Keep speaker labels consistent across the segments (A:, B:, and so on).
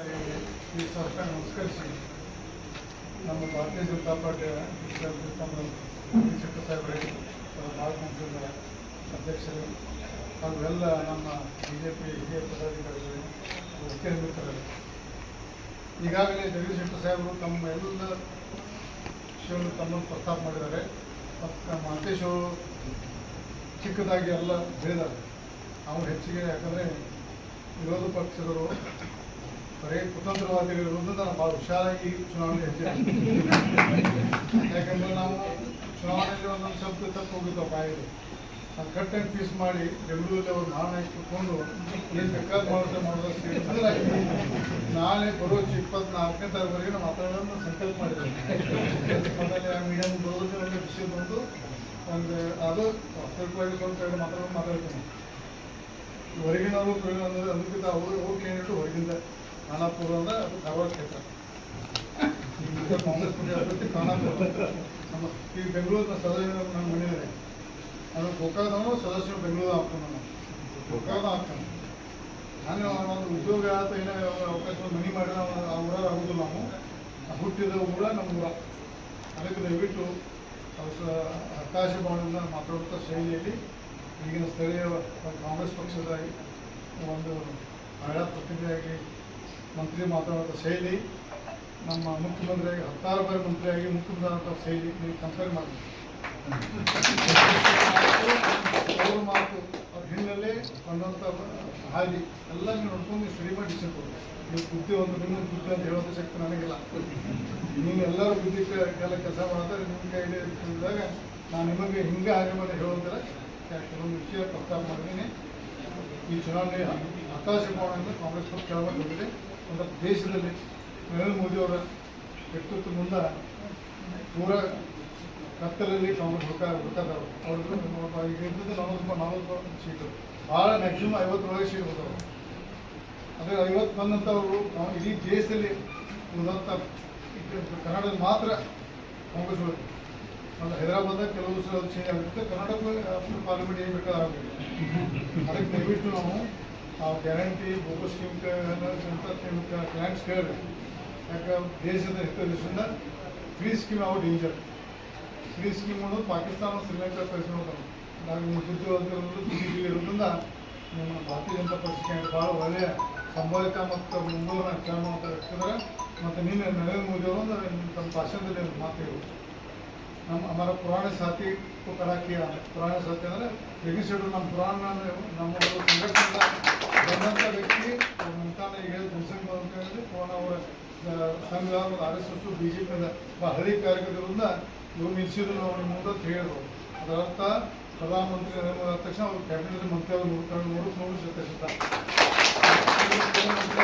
A: ಈ ಸರ್ಕಾರ ನಮಸ್ಕರಿಸಿ. ನಮ್ಮ ಭಾರತೀಯ ಜನತಾ ಪಾರ್ಟಿಯ ಶೆಟ್ಟಿ ಸಾಹೇಬರಿಗೆ ನಾಲ್ಕು ಅಧ್ಯಕ್ಷರು ಎಲ್ಲ ನಮ್ಮ ಬಿ ಜೆ ಪಿ ಹಿರಿಯ ಪದಾಧಿಕಾರಿಗಳು ಮಿತ್ರರು. ಈಗಾಗಲೇ ಜಗದೀಶ್ ಶೆಟ್ಟ ಸಾಹೇಬರು ತಮ್ಮ ಎಲ್ಲ ವಿಷಯವನ್ನು ತಮ್ಮನ್ನು ಪ್ರಸ್ತಾಪ ಮಾಡಿದ್ದಾರೆ. ಮತ್ತು ನಮ್ಮ ಮಹಂತೇಶ್ ಅವರು ಚಿಕ್ಕದಾಗಿ ಎಲ್ಲ ಬೆಳೆದಾರೆ ಅವರು ಹೆಚ್ಚಿಗೆ ಯಾಕಂದರೆ ವಿರೋಧ ಪಕ್ಷದವರು ಬರೀ ಕುತಂತ್ರವಾದಿಗಳಿರುವುದು ನಾನು ಭಾಳ ಹುಷಾರಾಗಿ ಚುನಾವಣೆ ಯಾಕಂದರೆ ನಾವು ಚುನಾವಣೆಯಲ್ಲಿ ಒಂದೊಂದು ಶಬ್ದ ತಪ್ಪು ಹೋಗಿದ್ದು ಬಾಯಿಗೆ ನಾನು ಕಟ್ ಆ್ಯಂಡ್ ಪೀಸ್ ಮಾಡಿ ಬೆಂಗಳೂರಲ್ಲಿ ಅವ್ರು ನಾಳೆ ಇಟ್ಟುಕೊಂಡು ಏನು ಬೇಕಾದ ಮಾಡೋದು ಬದಲಾಗಿ ನಾಳೆ ಬರೋ ಇಪ್ಪತ್ನಾಲ್ಕನೇ ತಾರೀಕುವರೆಗೆ ನಾವು ಮಾತಾಡೋದನ್ನು ಸಂಕಲ್ಪ ಮಾಡಿದ್ದೇವೆ ಮೀಡಿಯಂ ಮೀಡಿಯಮ್ ಬರೋದಕ್ಕೆ ಒಂದು ವಿಷಯ ಬಂದು ಒಂದು ಅದು ವಾಸ್ತವಿಕವಾಗಿ ಸ್ವಲ್ಪ ಎರಡು ಮಾತಾಡೋದು ಮಾತಾಡ್ತೀನಿ. ಹೊರಗಿನವರು ಅದಕ್ಕಿಂತ ಅವರು ಹೋಗಿ ಕೇಳಿಟ್ಟು ಹೊರಗಿಂದ. ಖಾನಾಪುರ ಅಂದ್ರೆ ಅದು ಧಾರವಾಡ ಕ್ಷೇತ್ರ. ಕಾಂಗ್ರೆಸ್ ಪಕ್ಷ ಅಭ್ಯರ್ಥಿ ಖಾನಾಪುರ. ನಮ್ಮ ಈ ಬೆಂಗಳೂರಿನ ಸದಸ್ಯರು ನಮ್ಮ ಮನೆಯಿದೆ ಅದು ಗೋಕಾಕದವನು ಸದಸ್ಯರು ಬೆಂಗಳೂರು ಹಾಕ್ತಾನೆ ನಾನು ಗೋಕಾಕದ ಹಾಕ್ತಾನೆ. ನಾನು ಒಂದು ಉದ್ಯೋಗ ಅಥವಾ ಏನೋ ಅವಕಾಶ ಮನಿ ಮಾಡಿದ ಆ ಊರಾಗ ಆಗೋದಿಲ್ಲ ನಾವು. ಹುಟ್ಟಿದ ಊರ ನಮ್ಮ ಊರ. ಅದಕ್ಕೆ ದಯವಿಟ್ಟು ಅವ್ರು ಸ- ಆಕಾಶ ಭವನದಿಂದ ಮಾತಾಡುವಂಥ ಶೈಲಿಯಲ್ಲಿ ಈಗಿನ ಸ್ಥಳೀಯ ಕಾಂಗ್ರೆಸ್ ಪಕ್ಷದ ಒಂದು ಮಹಿಳಾ ಪ್ರತಿನಿಧಿಯಾಗಿ ಮಂತ್ರಿ ಮಾತಾಡುವಂಥ ಶೈಲಿ, ನಮ್ಮ ಮುಖ್ಯಮಂತ್ರಿಯಾಗಿ, ಹತ್ತಾರು ಬಾರಿ ಮಂತ್ರಿಯಾಗಿ ಮುಖ್ಯಮಂತ್ರಿ ಶೈಲಿ ನೀವು ಕಂಪೇರ್ ಮಾಡಬೇಕು ಮಾತು, ಅವ್ರ ಹಿನ್ನೆಲೆ ಬಂದಂಥ ಹಾದಿ ಎಲ್ಲ ನೀವು ನೋಡ್ಕೊಂಡು ನೀವು ಸರಿ ಮಾಡಿ ಕೊಡಿ ನೀವು ಬುದ್ಧಿ ಒಂದು ನಿಮ್ಮ ಬುದ್ಧಿ ಅಂತ ಹೇಳೋದು ಶಕ್ತಿ ನನಗಿಲ್ಲ. ನೀವು ಎಲ್ಲರೂ ಬುದ್ಧಿ ಕೆಲ ಕೆಲಸ ಮಾಡಿದ್ರೆ ನಿಮ್ಮ ಕೈಲಿ ಇದ್ದಾಗ ನಾನು ನಿಮಗೆ ಹಿಂಗೆ ಹಾಗೆ ಮಾಡಿ ಹೇಳೋದಿಲ್ಲ ಕೆಲವೊಂದು ವಿಷಯ ಪ್ರಸ್ತಾಪ ಮಾಡಿದ್ದೀನಿ. ಈ ಚುನಾವಣೆ ಆಕಾಶ ಅಂತ ಕಾಂಗ್ರೆಸ್ ಪಕ್ಷ ಕೆಳಗೆ ಬಂದಿದೆ. ಒಂದು ದೇಶದಲ್ಲಿ ನರೇಂದ್ರ ಮೋದಿ ಅವರ ವ್ಯಕ್ತಿತ್ವ ಮುಂದೆ ಪೂರ ಕತ್ತಲಲ್ಲಿ ಕಾಂಗ್ರೆಸ್ ಹೋಗ್ತಾ ಹುಡುಕದವರು. ಅವ್ರದ್ದು ಈಗ ಇದ್ದದ್ದು ನಲವತ್ತು ನಲವತ್ತು ಸೀಟು. ಭಾಳ ಮ್ಯಾಕ್ಸಿಮಮ್ ಐವತ್ತರೊಳಗೆ ಸೀಟ್ ಹೋದವರು ಅದೇ ಐವತ್ತು ಬಂದಂಥವರು ಇಡೀ ದೇಶದಲ್ಲಿ ಉಳಿದಂಥ ಕನ್ನಡದಲ್ಲಿ ಮಾತ್ರ ಕಾಂಗ್ರೆಸ್ ಉಳಿದು ಮತ್ತು ಹೈದರಾಬಾದಾಗ ಕೆಲವು ಸಲ ಚೇಂಜ್ ಆಗುತ್ತೆ ಕರ್ನಾಟಕ ಪಾರ್ಲಿಮೆಂಟ್ ಏನು ಬೇಕಾದ್ರೆ ಅದಕ್ಕೆ ದಯವಿಟ್ಟು ನಾವು ಆ ಗ್ಯಾರಂಟಿ ಬೋಗಸ್ ಸ್ಕೀಮ್ ಕ್ಲೈಂಟ್ಸ್ ಕೇಳಿದ್ರೆ. ಯಾಕೆ ದೇಶದ ಹಿತದೃಷ್ಟಿಯಿಂದ ಫ್ರೀ ಸ್ಕೀಮ್ ಯಾವ ಡೇಂಜರ್ ಫ್ರೀ ಸ್ಕೀಮ್ ಅನ್ನೋದು ಪಾಕಿಸ್ತಾನ ಶ್ರೀಲಂಕಾ ಕಳಿಸ್ಕೊಂಡು ನಾವು ನಿಮ್ಮ ಬುದ್ಧಿವಂತರು ದುಡ್ಡು ಇರೋದ್ರಿಂದ ನಿಮ್ಮ ಭಾರತೀಯ ಜನತಾ ಪಕ್ಷಕ್ಕೆ ಭಾಳ ಒಳ್ಳೆಯ ಸಂಭಾವಿತ ಮತ್ತು ಮುಂದೂರಿನ ಕ್ರಮ ಅಂತ ವ್ಯಕ್ತಿದ್ರೆ ಮತ್ತು ನೀನು ನರೇಂದ್ರ ಮೋದಿ ಅವರು ತಮ್ಮ ಭಾಷಣದಲ್ಲಿ ಮಾತು ಹೇಳು ನಮ್ಮ ಹಮಾರ ಪುರಾಣ ಸಾಥಿ को करा किया ಪುರಾಣ ಸಾಥಿ ಅಂದರೆ ಜಗದೀಶ್ ನಮ್ಮ ಪುರಾಣ ನಮ್ಮ ಒಂದು ಸಂಘಟನೆಯಿಂದ ಬಂದಂಥ ವ್ಯಕ್ತಿ ಮುಂತಾನೆ ಈಗ ಜನಸಂಘ ಅಂತ ಹೇಳಿದ್ರೆ ಪುರಾಣ ಅವರ ಸಂಘ R S S B J ಪಿಯಿಂದ ಭಾಳ ಹಳಿ ಕಾರ್ಯಕರ್ತರಿಂದ ಇವ್ರು ನಿಲ್ಸಿದ್ರು ನಾವು ನಿಮ್ಮ ಮುಂದೆ ಅಂತ ಹೇಳಿದ್ರು ಅದರ ಅರ್ಥ ಪ್ರಧಾನಮಂತ್ರಿ ನರೇಂದ್ರ ಮೋದಿ ಆದ ತಕ್ಷಣ ಅವ್ರು ಕ್ಯಾಬಿನೆಟ್ ಮಂತ್ರಿ ಅವರು ನೋಡ್ಕೊಂಡು ನೋಡಕ್ಕೆ ನೋಡಿ ಜೊತೆ ಮಂತ್ರಿಯಾಗಾರ ಮತ್ತು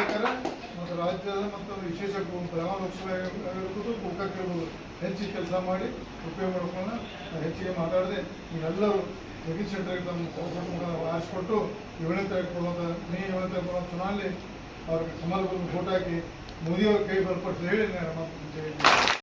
A: ರಾಜ್ಯದ ಮತ್ತು ವಿಶೇಷ ಬೆಳಗಾವಿ ಲೋಕಸಭೆ ಆಗಿರ್ಬೋದು ಗೋಕಾಕ್ ಇರ್ಬೋದು ಹೆಚ್ಚಿಗೆ ಕೆಲಸ ಮಾಡಿ ಉಪಯೋಗ ಮಾಡ್ಕೊಂಡು ಹೆಚ್ಚಿಗೆ ಮಾತಾಡದೆ ನೀವೆಲ್ಲರೂ ಜಗದೀಶ್ ಶೆಟ್ಟರ್ ತಮ್ಮ ಕೊಟ್ಟು ಆರಿಸ್ಕೊಟ್ಟು ಏಳನೇ ತಾರೀಕು ಕೊಡುವಂಥ ಮೇ ಏಳನೇ ತಾರೀಕು ಕೊಡುವಂಥ ಚುನಾವಣೆ. ಅವ್ರಿಗೆ ಸಮಾಜ ಫೋಟೋ ಹಾಕಿ ಮೋದಿಯವ್ರ ಕೈ ಬಲಪಡಿಸಿ ಹೇಳಿ ನಾನು.